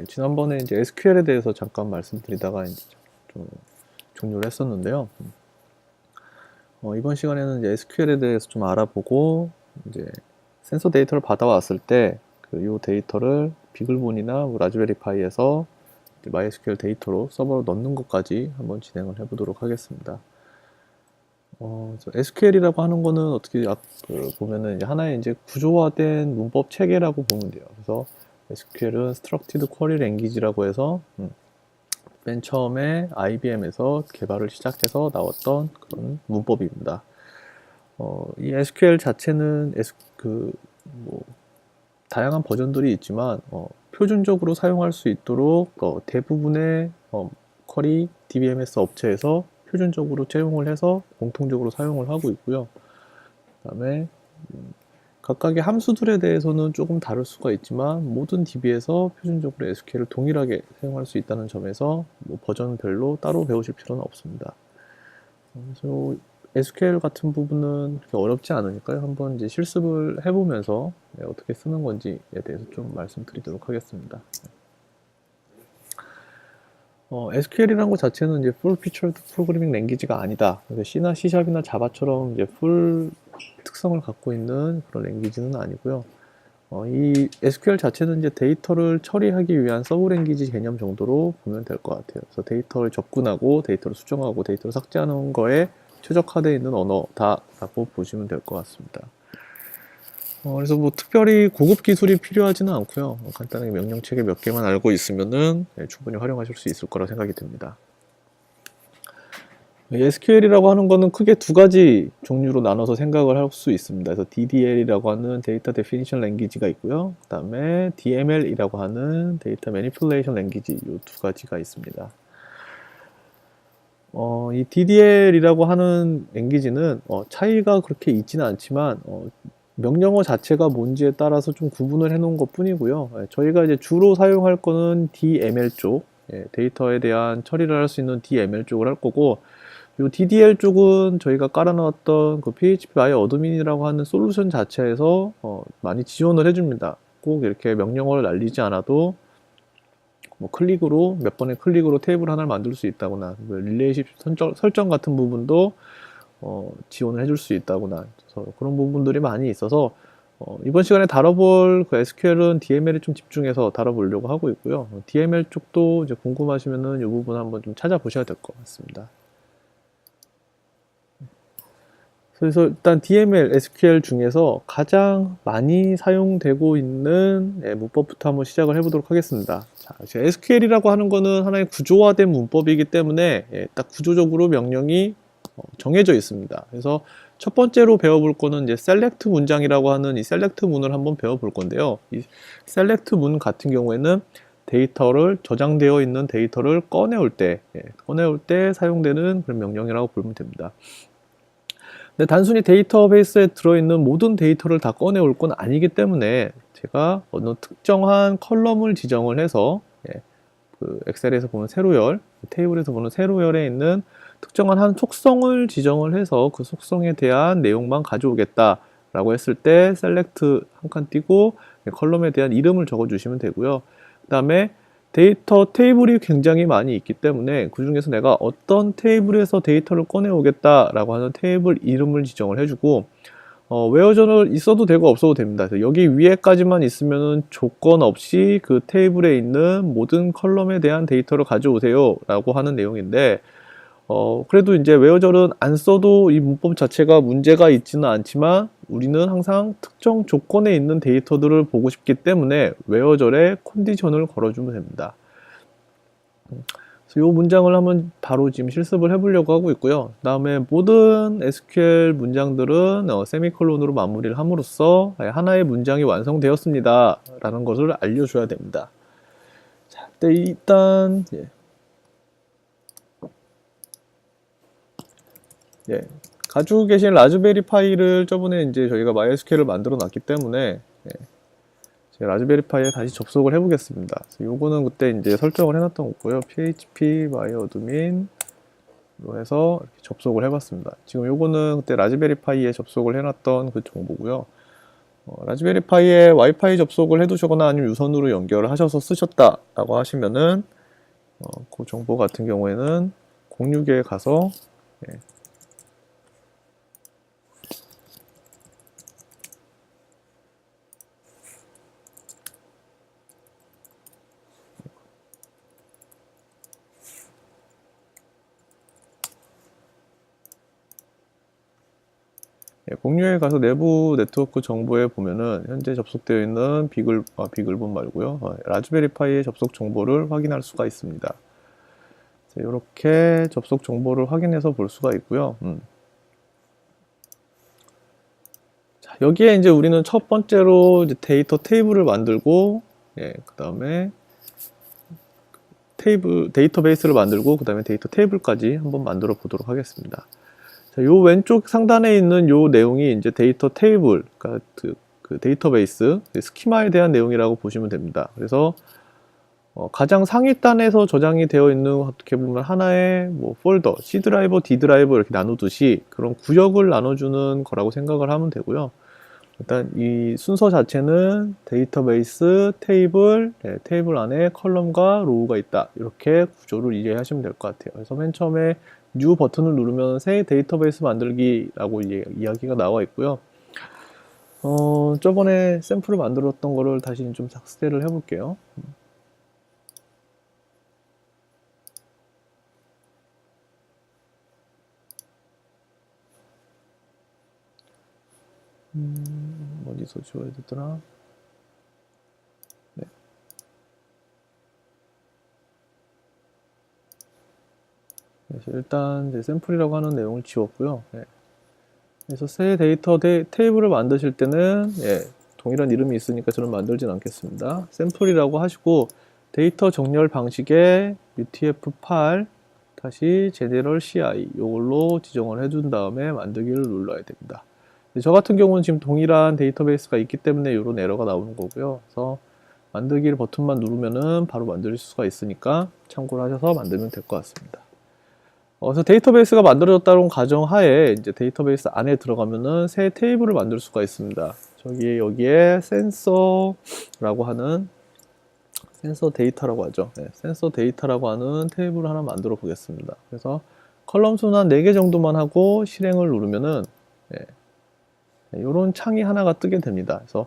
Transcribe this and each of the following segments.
네, 지난번에 이제 SQL에 대해서 잠깐 말씀드리다가 이제 좀 종료를 했었는데요. 어, 이번 시간에는 이제 SQL에 대해서 좀 알아보고 이제 센서 데이터를 받아왔을 때 그 이 데이터를 비글본이나 뭐 라즈베리 파이에서 이제 MySQL 데이터로 서버로 넣는 것까지 한번 진행을 해보도록 하겠습니다. 어, SQL이라고 하는 거는 어떻게 아, 그 보면은 하나의 이제 구조화된 문법 체계라고 보면 돼요. 그래서 SQL은 Structured Query Language라고 해서 음, 맨 처음에 IBM에서 개발을 시작해서 나왔던 그런 문법입니다. 어, 이 SQL 자체는 S, 그, 뭐, 다양한 버전들이 있지만 어, 표준적으로 사용할 수 있도록 어, 대부분의 어, 쿼리 DBMS 업체에서 표준적으로 채용을 해서 공통적으로 사용을 하고 있고요. 그다음에 음, 각각의 함수들에 대해서는 조금 다를 수가 있지만 모든 DB에서 표준적으로 SQL을 동일하게 사용할 수 있다는 점에서 뭐 버전별로 따로 배우실 필요는 없습니다. 그래서 SQL 같은 부분은 그렇게 어렵지 않으니까요. 한번 이제 실습을 해보면서 네, 어떻게 쓰는 건지에 대해서 좀 말씀드리도록 하겠습니다. 어, SQL이라는 것 자체는 이제 Full Featured Programming Language가 아니다. 그래서 C나 C샵이나 자바처럼 이제 풀 특성을 갖고 있는 그런 랭귀지는 아니고요. 어, 이 SQL 자체는 이제 데이터를 처리하기 위한 서브 랭귀지 개념 정도로 보면 될 것 같아요. 그래서 데이터를 접근하고 데이터를 수정하고 데이터를 삭제하는 거에 최적화되어 있는 언어다라고 보시면 될 것 같습니다. 어, 그래서 뭐 특별히 고급 기술이 필요하지는 않고요. 뭐 간단하게 명령체계 몇 개만 알고 있으면은 네, 충분히 활용하실 수 있을 거라 생각이 듭니다. SQL이라고 하는 거는 크게 두 가지 종류로 나눠서 생각을 할 수 있습니다. 그래서 DDL이라고 하는 데이터 데피니션 랭귀지가 있고요. 그 다음에 DML이라고 하는 데이터 매니플레이션 랭귀지 이 두 가지가 있습니다. 어, 이 DDL이라고 하는 랭귀지는 어, 차이가 그렇게 있지는 않지만 어, 명령어 자체가 뭔지에 따라서 좀 구분을 해 놓은 것 뿐이고요. 예, 저희가 이제 주로 사용할 거는 DML 쪽, 예, 데이터에 대한 처리를 할 수 있는 DML 쪽을 할 거고, 이 DDL 쪽은 저희가 깔아놨던 그 PHP by 어드민이라고 하는 솔루션 자체에서 어, 많이 지원을 해줍니다. 꼭 이렇게 명령어를 날리지 않아도 뭐 클릭으로 몇 번의 클릭으로 테이블 하나를 만들 수 있다거나 뭐 릴레이십 설정, 설정 같은 부분도 어, 지원을 해줄 수 있다거나 그래서 그런 부분들이 많이 있어서 어, 이번 시간에 다뤄볼 그 SQL은 DML에 좀 집중해서 다뤄보려고 하고 있고요. 어, DML 쪽도 이제 궁금하시면은 이 부분 한번 좀 찾아보셔야 될 것 같습니다. 그래서 일단 DML, SQL 중에서 가장 많이 사용되고 있는 예, 문법부터 한번 시작을 해보도록 하겠습니다. 자, SQL이라고 하는 거는 하나의 구조화된 문법이기 때문에 예, 딱 구조적으로 명령이 어, 정해져 있습니다. 그래서 첫 번째로 배워볼 거는 이제 셀렉트 문장이라고 하는 이 셀렉트 문을 한번 배워볼 건데요. 이 셀렉트 문 같은 경우에는 데이터를 저장되어 있는 데이터를 꺼내올 때, 예, 꺼내올 때 사용되는 그런 명령이라고 보면 됩니다. 근데 단순히 데이터베이스에 들어있는 모든 데이터를 다 꺼내올 건 아니기 때문에 제가 어느 특정한 컬럼을 지정을 해서 예, 그 엑셀에서 보면 세로열, 테이블에서 보는 세로열에 있는 특정한 한 속성을 지정을 해서 그 속성에 대한 내용만 가져오겠다 라고 했을 때 셀렉트 한 칸 띄고 컬럼에 대한 이름을 적어 주시면 되고요. 그 다음에 데이터 테이블이 굉장히 많이 있기 때문에 그 중에서 내가 어떤 테이블에서 데이터를 꺼내 오겠다라고 하는 테이블 이름을 지정을 해주고 어, 웨어저널 있어도 되고 없어도 됩니다. 여기 위에까지만 있으면 조건 없이 그 테이블에 있는 모든 컬럼에 대한 데이터를 가져오세요 라고 하는 내용인데 어, 그래도 이제 웨어절은 안 써도 이 문법 자체가 문제가 있지는 않지만 우리는 항상 특정 조건에 있는 데이터들을 보고 싶기 때문에 웨어절에 컨디션을 걸어주면 됩니다. 이 문장을 한번 바로 지금 실습을 해보려고 하고 있고요. 그 다음에 모든 SQL 문장들은 어, 세미콜론으로 마무리를 함으로써 하나의 문장이 완성되었습니다. 라는 것을 알려줘야 됩니다. 자, 일단 예. 예, 가지고 계신 라즈베리 파이를 저번에 이제 저희가 MySQL을 만들어 놨기 때문에 예, 제 라즈베리 파이에 다시 접속을 해보겠습니다. 요거는 그때 이제 설정을 해놨던 거고요. php myadmin 로 해서 이렇게 접속을 해봤습니다. 지금 요거는 그때 라즈베리 파이에 접속을 해놨던 그 정보고요. 어, 라즈베리 파이에 와이파이 접속을 해두시거나 아니면 유선으로 연결을 하셔서 쓰셨다라고 하시면은 어, 그 정보 같은 경우에는 공유기에 가서 예, 공유에 가서 내부 네트워크 정보에 보면은 현재 접속되어 있는 비글 아, 비글본 말고요 어, 라즈베리파이의 접속 정보를 확인할 수가 있습니다. 이렇게 접속 정보를 확인해서 볼 수가 있고요. 음. 자, 여기에 이제 우리는 첫 번째로 데이터 테이블을 만들고 예, 그 다음에 테이블 데이터베이스를 만들고 그 다음에 데이터 테이블까지 한번 만들어 보도록 하겠습니다. 자, 요 왼쪽 상단에 있는 요 내용이 이제 데이터 테이블, 그러니까 그, 그 데이터베이스, 스키마에 대한 내용이라고 보시면 됩니다. 그래서 어, 가장 상위단에서 저장이 되어 있는 어떻게 보면 하나의 뭐 폴더, C 드라이버, D 드라이버 이렇게 나누듯이 그런 구역을 나눠주는 거라고 생각을 하면 되고요. 일단 이 순서 자체는 데이터베이스, 테이블, 네, 테이블 안에 컬럼과 로우가 있다. 이렇게 구조를 이해하시면 될 것 같아요. 그래서 맨 처음에 뉴 버튼을 누르면 새 데이터베이스 만들기라고 이야기가 나와 있고요. 어, 저번에 샘플을 만들었던 거를 다시 좀 작세를 해볼게요. 음, 어디서 지워야 되더라? 그래서 일단 이제 샘플이라고 하는 내용을 지웠고요. 네. 그래서 새 데이터 데, 테이블을 만드실 때는 예, 동일한 이름이 있으니까 저는 만들진 않겠습니다. 샘플이라고 하시고 데이터 정렬 방식에 UTF-8 다시 제네럴 CI 이걸로 지정을 해준 다음에 만들기를 눌러야 됩니다. 저 같은 경우는 지금 동일한 데이터베이스가 있기 때문에 이런 에러가 나오는 거고요. 그래서 만들기를 버튼만 누르면은 바로 만들 수가 있으니까 참고를 하셔서 만들면 될 것 같습니다. 어, 그래서 데이터베이스가 만들어졌다는 가정하에 이제 데이터베이스 안에 들어가면은 새 테이블을 만들 수가 있습니다. 저기 여기에 센서라고 하는 센서 데이터라고 하죠. 네, 센서 데이터라고 하는 테이블을 하나 만들어 보겠습니다. 그래서 컬럼 수는 한 4개 정도만 하고 실행을 누르면은 네, 이런 창이 하나가 뜨게 됩니다. 그래서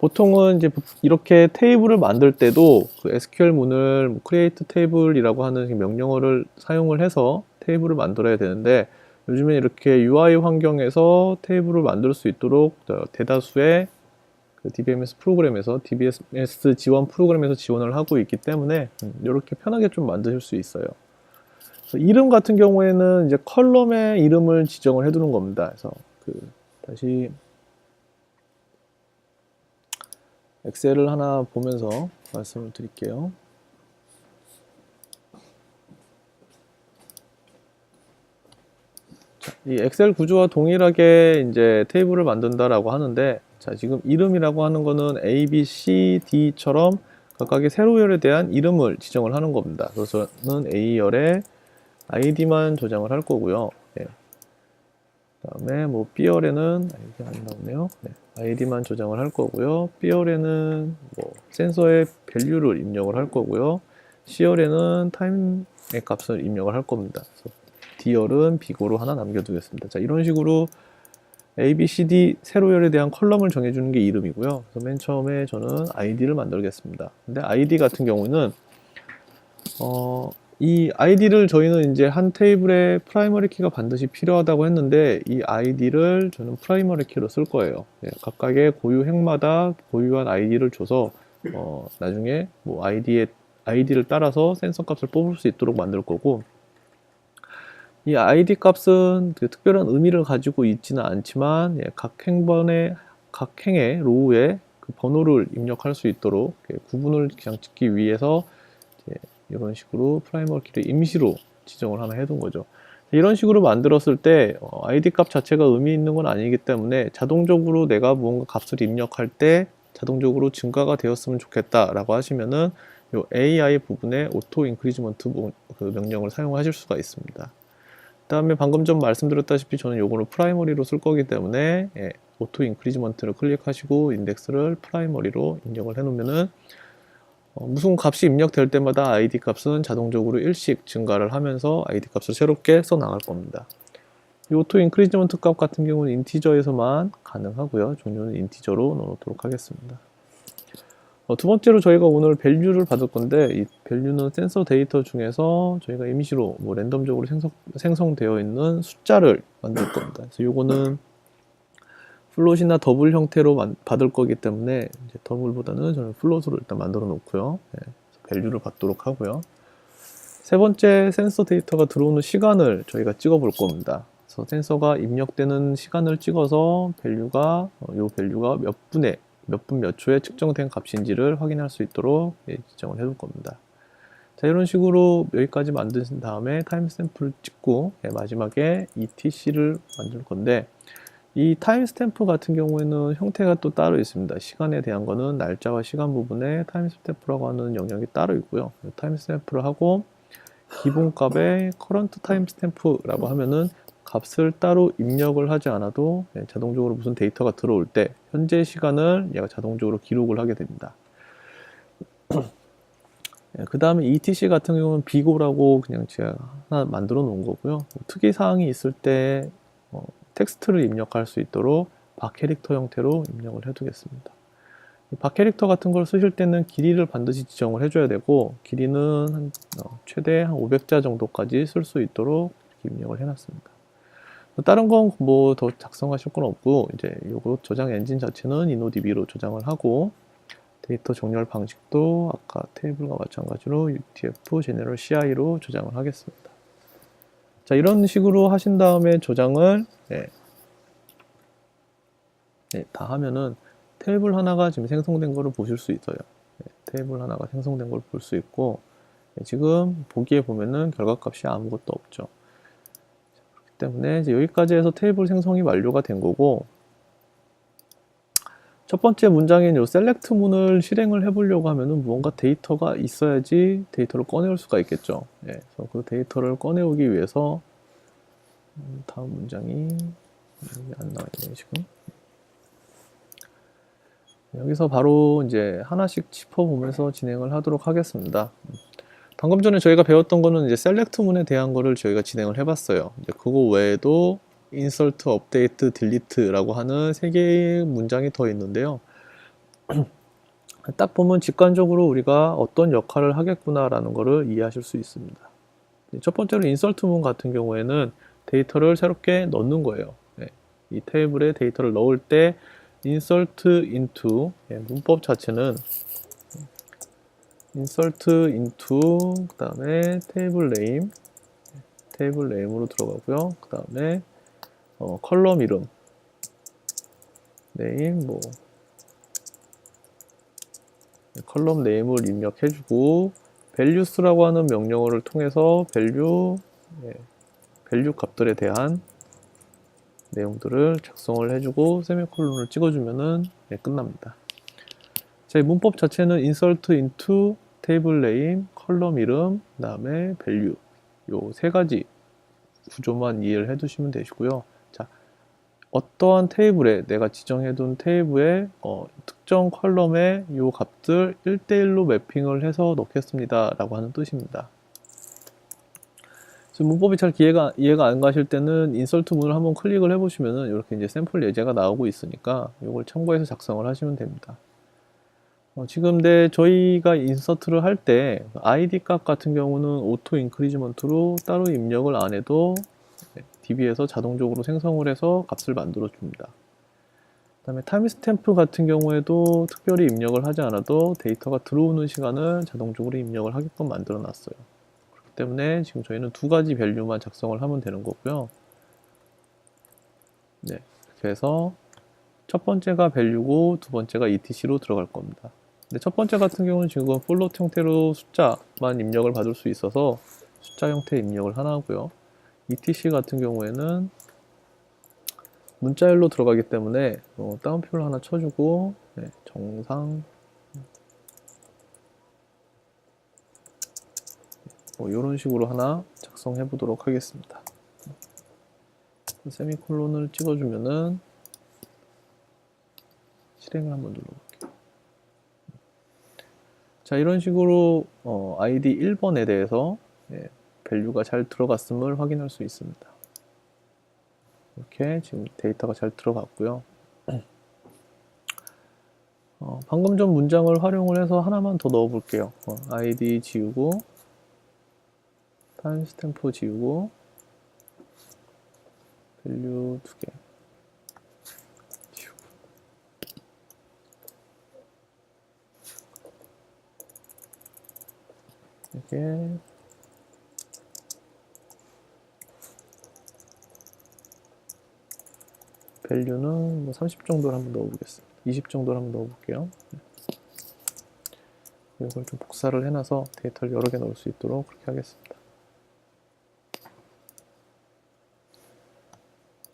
보통은 이제 이렇게 테이블을 만들 때도 그 SQL 문을 뭐 create table이라고 하는 명령어를 사용을 해서 테이블을 만들어야 되는데 요즘에 이렇게 UI 환경에서 테이블을 만들 수 있도록 대다수의 그 DBMS 프로그램에서 DBMS 지원 프로그램에서 지원을 하고 있기 때문에 이렇게 편하게 좀 만드실 수 있어요. 이름 같은 경우에는 이제 컬럼의 이름을 지정을 해두는 겁니다. 그래서 그 다시 엑셀을 하나 보면서 말씀을 드릴게요. 자, 이 엑셀 구조와 동일하게 이제 테이블을 만든다라고 하는데 자, 지금 이름이라고 하는 거는 A, B, C, D처럼 각각의 세로열에 대한 이름을 지정을 하는 겁니다. 그래서 저는 A열에 아이디만 저장을 할 거고요. 예. 다음에 뭐 B열에는 이게 안 나오네요. 네. 아이디만 저장을 할 거고요. B열에는 뭐 센서의 밸류를 입력을 할 거고요. C열에는 타임의 값을 입력을 할 겁니다. 그래서 D열은 비고로 하나 남겨두겠습니다. 자, 이런 식으로 A, B, C, D 세로열에 대한 컬럼을 정해주는 게 이름이고요. 그래서 맨 처음에 저는 ID를 만들겠습니다. 근데 ID 같은 경우는 어, 이 아이디를 저희는 이제 한 테이블에 프라이머리 키가 반드시 필요하다고 했는데 이 아이디를 저는 프라이머리 키로 쓸 거예요. 예, 각각의 고유 행마다 고유한 아이디를 줘서 어, 나중에 뭐 아이디의 아이디를 따라서 센서 값을 뽑을 수 있도록 만들 거고 이 아이디 값은 그 특별한 의미를 가지고 있지는 않지만 예, 각 행번의 각 행의 로우에 그 번호를 입력할 수 있도록 구분을 그냥 짓기 위해서 이런 식으로 프라이머리 키를 임시로 지정을 하나 해둔 거죠. 이런 식으로 만들었을 때 어, ID 값 자체가 의미 있는 건 아니기 때문에 자동적으로 내가 뭔가 값을 입력할 때 자동적으로 증가가 되었으면 좋겠다라고 하시면은 요 AI 부분에 오토 인크리즈먼트 그 명령을 사용하실 수가 있습니다. 그 다음에 방금 좀 말씀드렸다시피 저는 요거를 프라이머리로 쓸 거기 때문에 예, 오토 인크리즈먼트를 클릭하시고 인덱스를 프라이머리로 입력을 해 놓으면은 어, 무슨 값이 입력될 때마다 id 값은 자동적으로 1씩 증가를 하면서 id 값을 새롭게 써 나갈 겁니다. 이 오토 인크리즈먼트 값 같은 경우는 인티저에서만 가능하고요. 종류는 인티저로 넣어놓도록 하겠습니다. 어, 두 번째로 저희가 오늘 밸류를 받을 건데 이 밸류는 센서 데이터 중에서 저희가 이미지로 뭐 랜덤적으로 생성, 생성 되어 있는 숫자를 만들 겁니다. 그래서 요거는 플롯이나 더블 형태로 만- 받을 거기 때문에 이제 더블보다는 저는 플롯으로 일단 만들어 놓고요. 예, 밸류를 받도록 하고요. 세 번째 센서 데이터가 들어오는 시간을 저희가 찍어 볼 겁니다. 그래서 센서가 입력되는 시간을 찍어서 밸류가 어, 요 밸류가 몇 분에 몇 분 몇 초에 측정된 값인지를 확인할 수 있도록 예, 지정을 해둘 겁니다. 자 이런 식으로 여기까지 만드신 다음에 타임스탬프를 찍고 예, 마지막에 ETC를 만들 건데 이 타임스탬프 같은 경우에는 형태가 또 따로 있습니다. 시간에 대한 거는 날짜와 시간 부분에 타임스탬프라고 하는 영역이 따로 있고요. 타임스탬프를 하고 기본값에 커런트 타임스탬프라고 하면은 값을 따로 입력을 하지 않아도 예, 자동적으로 무슨 데이터가 들어올 때 현재 시간을 얘가 자동적으로 기록을 하게 됩니다. 그 다음에 ETC 같은 경우는 비고라고 그냥 제가 하나 만들어 놓은 거고요. 뭐 특이 사항이 있을 때 어, 텍스트를 입력할 수 있도록 바캐릭터 형태로 입력을 해두겠습니다. 이 바캐릭터 같은 걸 쓰실 때는 길이를 반드시 지정을 해줘야 되고 길이는 한, 어, 최대 한 500자 정도까지 쓸 수 있도록 입력을 해놨습니다. 다른 건 뭐 더 작성하실 건 없고 이제 요거 저장 엔진 자체는 InnoDB로 저장을 하고 데이터 정렬 방식도 아까 테이블과 마찬가지로 UTF General CI로 저장을 하겠습니다. 자 이런 식으로 하신 다음에 저장을 예, 네, 다 하면은 테이블 하나가 지금 생성된 거를 보실 수 있어요. 네, 테이블 하나가 생성된 걸 볼 수 있고 네, 지금 보기에 보면은 결과값이 아무것도 없죠. 때문에 이제 여기까지 해서 테이블 생성이 완료가 된 거고 첫 번째 문장인 요 셀렉트 문을 실행을 해보려고 하면은 무언가 데이터가 있어야지 데이터를 꺼내올 수가 있겠죠. 예, 그래서 그 데이터를 꺼내오기 위해서 음, 다음 문장이 안 나와 있네요 지금. 여기서 바로 이제 하나씩 짚어보면서 진행을 하도록 하겠습니다. 방금 전에 저희가 배웠던 거는 이제 셀렉트 문에 대한 거를 저희가 진행을 해봤어요. 이제 그거 외에도 insert, update, delete라고 하는 세 개의 문장이 더 있는데요. 딱 보면 직관적으로 우리가 어떤 역할을 하겠구나라는 것을 이해하실 수 있습니다. 첫 번째로 insert 문 같은 경우에는 데이터를 새롭게 넣는 거예요. 네, 이 테이블에 데이터를 넣을 때 insert into 예, 문법 자체는 insert into 그 다음에 테이블 name 테이블 name으로 들어가고요. 그 다음에 어, 컬럼 이름 name 뭐 네, 컬럼 네임을 입력해주고 values라고 하는 명령어를 통해서 value 예, value 값들에 대한 내용들을 작성을 해주고 세미콜론을 찍어주면은 예, 끝납니다. 제 문법 자체는 insert into table name, 컬럼 이름, 그 다음에 value 요 세 가지 구조만 이해를 해두시면 되시고요. 자, 어떠한 테이블에 내가 지정해둔 테이블에 어, 특정 컬럼에 요 값들 1대1로 매핑을 해서 넣겠습니다. 라고 하는 뜻입니다. 문법이 잘 이해가, 이해가 안 가실 때는 인설트 문을 한번 클릭을 해보시면은 이렇게 이제 샘플 예제가 나오고 있으니까 이걸 참고해서 작성을 하시면 됩니다. 어, 지금 내 저희가 인서트를 할때 id 값 같은 경우는 오토 인크리즈먼트로 따로 입력을 안 해도 DB에서 자동적으로 생성을 해서 값을 만들어 줍니다. 그 다음에 타임스탬프 같은 경우에도 특별히 입력을 하지 않아도 데이터가 들어오는 시간을 자동적으로 입력을 하게끔 만들어 놨어요. 그렇기 때문에 지금 저희는 두 가지 밸류만 작성을 하면 되는 거고요. 네, 해서 첫 번째가 밸류고 두 번째가 ETC로 들어갈 겁니다. 근데 첫 번째 같은 경우는 지금 플롯 형태로 숫자만 입력을 받을 수 있어서 숫자 형태 입력을 하나 하고요. ETC 같은 경우에는 문자열로 들어가기 때문에 어, 따옴표를 하나 쳐주고 네, 정상 뭐 이런 식으로 하나 작성해 보도록 하겠습니다. 세미콜론을 찍어주면은 실행을 한번 눌러볼게요. 자, 이런 식으로 어, ID 1번에 대해서 예, 밸류가 잘 들어갔음을 확인할 수 있습니다. 이렇게 지금 데이터가 잘 들어갔고요. 어, 방금 전 문장을 활용을 해서 하나만 더 넣어 볼게요. 어, ID 지우고 타임 스탬프 지우고 밸류 두 개. 지우고. 이게 밸류는 뭐 30 정도를 한번 넣어보겠습니다. 20 정도를 한번 넣어볼게요. 이걸 좀 복사를 해놔서 데이터를 여러 개 넣을 수 있도록 그렇게 하겠습니다.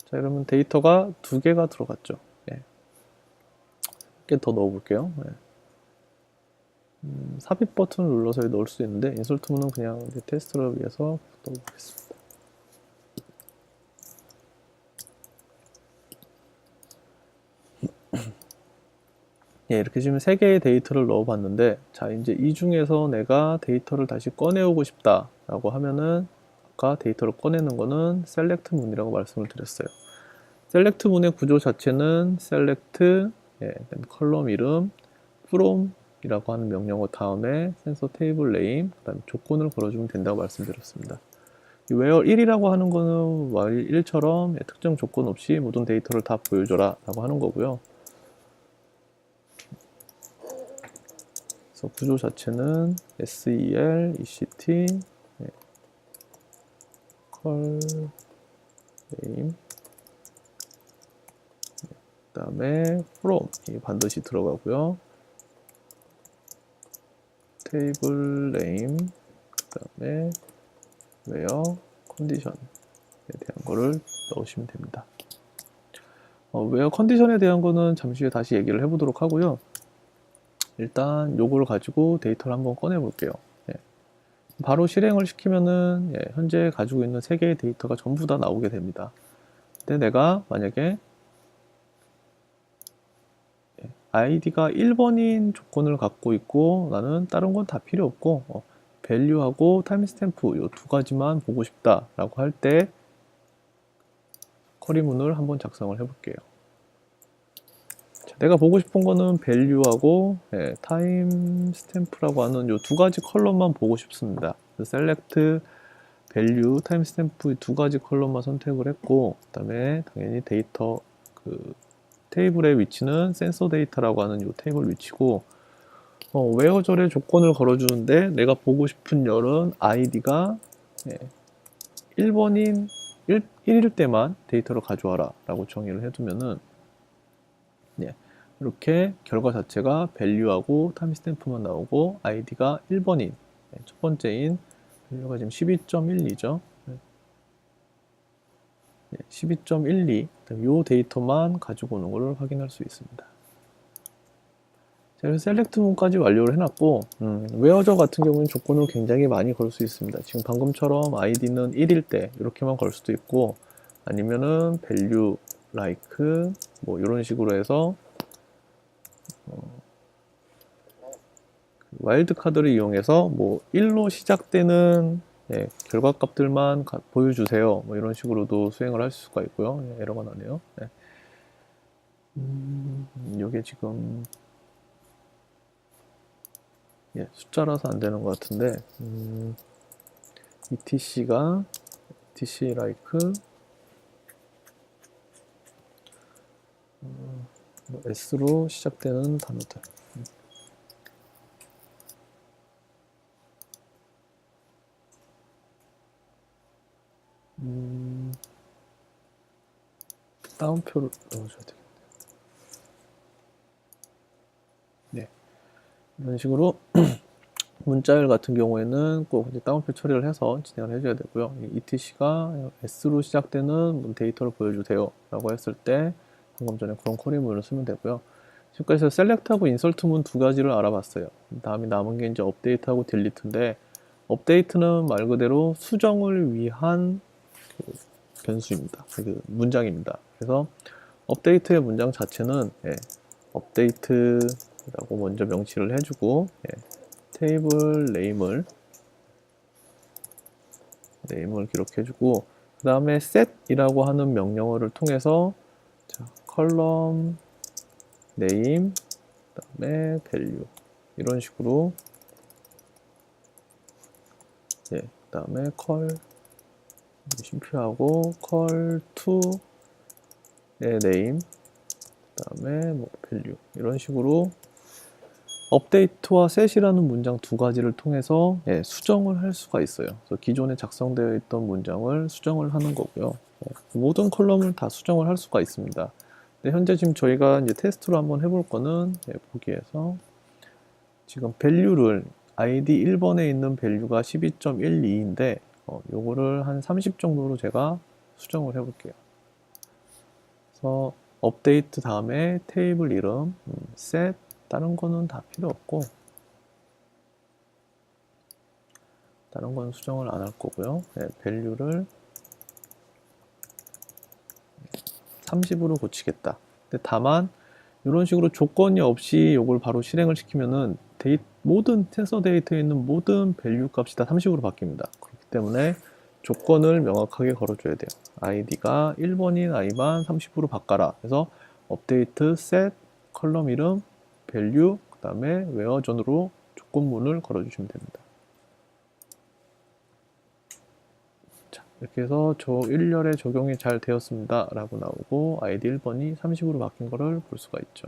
자, 그러면 데이터가 두 개가 들어갔죠. 예. 한개더 넣어볼게요. 예. 음, 삽입 버튼을 눌러서 넣을 수 있는데 인설트문은 그냥 테스트를 위해서 넣어보겠습니다. 예, 이렇게 지금 세 개의 데이터를 넣어봤는데, 자, 이제 이 중에서 내가 데이터를 다시 꺼내오고 싶다 라고 하면은, 아까 데이터를 꺼내는 거는 셀렉트 문이라고 말씀을 드렸어요. 셀렉트 문의 구조 자체는 셀렉트, 예, 컬럼 이름, from 이라고 하는 명령어 다음에 센서 테이블 네임, 그다음 조건을 걸어주면 된다고 말씀드렸습니다. 이 where 1이라고 하는 거는 while 1처럼 특정 조건 없이 모든 데이터를 다 보여줘라 라고 하는 거고요. 그래서 구조 자체는 SEL, ECT, 네. 컬, 네임, 네. 그 다음에 from 이 반드시 들어가고요. 테이블 네임, 그 다음에 where 컨디션에 대한 거를 넣으시면 됩니다. 어, where 컨디션에 대한 거는 잠시 후에 다시 얘기를 해보도록 하고요. 일단 요거를 가지고 데이터를 한번 꺼내 볼게요. 예. 바로 실행을 시키면은 예, 현재 가지고 있는 세 개의 데이터가 전부 다 나오게 됩니다. 근데 내가 만약에 예, id가 1번인 조건을 갖고 있고 나는 다른 건 다 필요 없고 어, value하고 timestamp 요두 가지만 보고 싶다 라고 할 때 커리문을 한번 작성을 해 볼게요. 내가 보고 싶은 거는 value하고 예, stamp라고 하는 이 두 가지 컬럼만 보고 싶습니다. select value, stamp 두 가지 컬럼만 선택을 했고 그 다음에 당연히 데이터 그 테이블의 위치는 센서 데이터라고 하는 이 테이블 위치고 어, 웨어절의 조건을 걸어주는데 내가 보고 싶은 열은 id가 예, 1번인 1, 1일 때만 데이터를 가져와라 라고 정의를 해두면은 예, 이렇게 결과 자체가 value하고 타임스탬프만 나오고 id가 1번인 첫 번째인 value가 지금 12.12죠. 12.12, 이 데이터만 가지고 오는 것을 확인할 수 있습니다. 자, 그래서 셀렉트 문까지 완료를 해놨고, 음, 웨어저 같은 경우는 조건을 굉장히 많이 걸 수 있습니다. 지금 방금처럼 id는 1일 때 이렇게만 걸 수도 있고, 아니면은 value, like, 뭐 이런 식으로 해서 어, 와일드 카드를 이용해서 뭐 1로 시작되는 예, 결과 값들만 가, 보여주세요. 뭐 이런 식으로도 수행을 할 수가 있고요. 예, 에러가 나네요. 예. 음, 이게 지금 예, 숫자라서 안 되는 것 같은데 음, etc가 etc like 음, 뭐 S로 시작되는 단어들. 다운표를 넣어줘야 되겠네요. 네. 이런 식으로 문자열 같은 경우에는 꼭 이제 다운표 처리를 해서 진행을 해줘야 되고요. etc가 S로 시작되는 데이터를 보여주세요. 라고 했을 때 방금 전에 그런 쿼리문을 쓰면 되고요. 지금까지 셀렉트하고 인설트문 두 가지를 알아봤어요. 다음에 남은 게 이제 업데이트하고 딜리트인데 업데이트는 말 그대로 수정을 위한 그 변수입니다. 그 문장입니다. 그래서 업데이트의 문장 자체는 예, 업데이트라고 먼저 명시를 해주고 예, 테이블 네임을 네임을 기록해주고 그 다음에 set이라고 하는 명령어를 통해서 자, 컬럼 네임 그 다음에 value 이런 식으로 예, 그 다음에 컬 심표하고 컬 to의 네임 그 다음에 뭐 value 이런 식으로 업데이트와 set이라는 문장 두 가지를 통해서 예, 수정을 할 수가 있어요. 그래서 기존에 작성되어 있던 문장을 수정을 하는 거고요. 예, 모든 컬럼을 다 수정을 할 수가 있습니다. 근데 현재 지금 저희가 이제 테스트로 한번 해볼 거는 예, 보기에서 지금 value를 id 1번에 있는 value가 12.12인데 어, 요거를 한 30 정도로 제가 수정을 해 볼게요. 그래서 업데이트 다음에 테이블 이름 음, set 다른 거는 다 필요 없고 다른 건 수정을 안 할 거고요. 네, value를 30으로 고치겠다. 근데 다만 이런 식으로 조건이 없이 이걸 바로 실행을 시키면은 데이, 모든 테서 데이터에 있는 모든 value 값이 다 30으로 바뀝니다. 때문에 조건을 명확하게 걸어줘야 돼요. id가 1번인 i만 30으로 바꿔라. 그래서 업데이트 set 컬럼 이름 value 그 다음에 전으로 조건문을 걸어주시면 됩니다. 자, 이렇게 해서 저 1열에 적용이 잘 되었습니다. 라고 나오고 id 1번이 30으로 바뀐 거를 볼 수가 있죠.